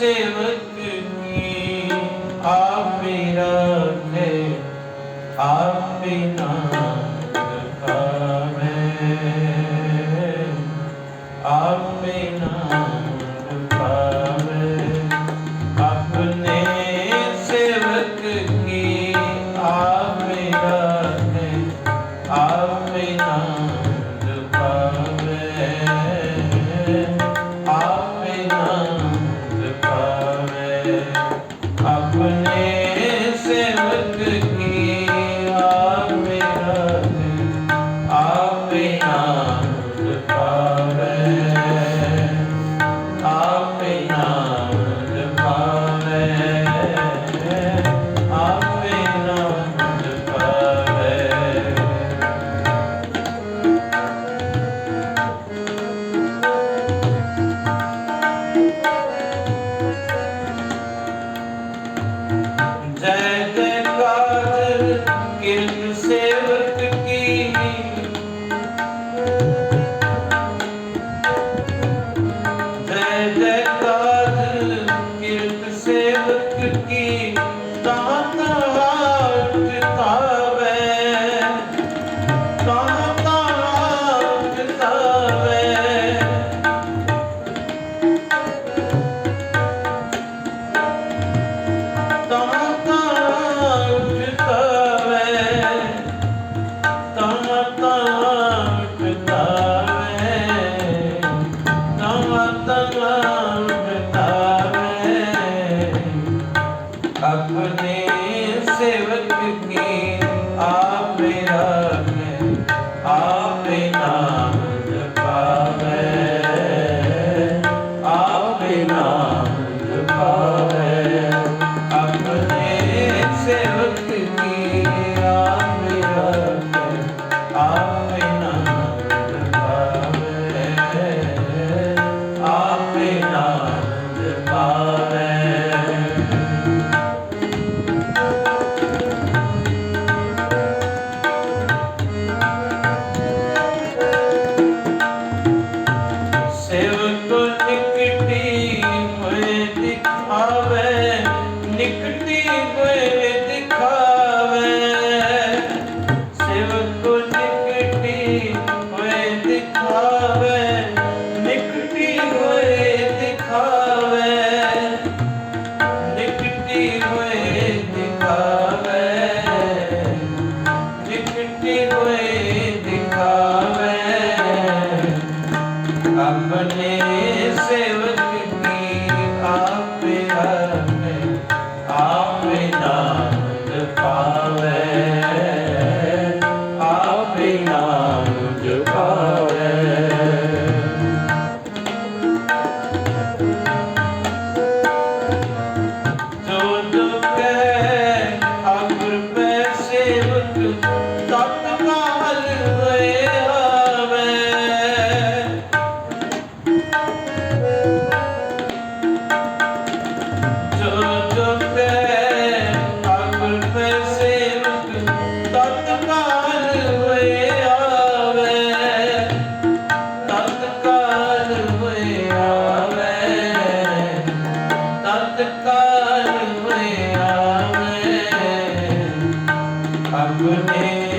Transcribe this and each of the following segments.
ਸੇਵਕ ਕੀ ਆਪੇ ਰੱਖੇ ਆਪੇ ਨਾਮ ਰਖਾਵੇ ਆਪੇ ਨਾਮ The power. सेवक के आ हमने सेवा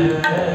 Yeah.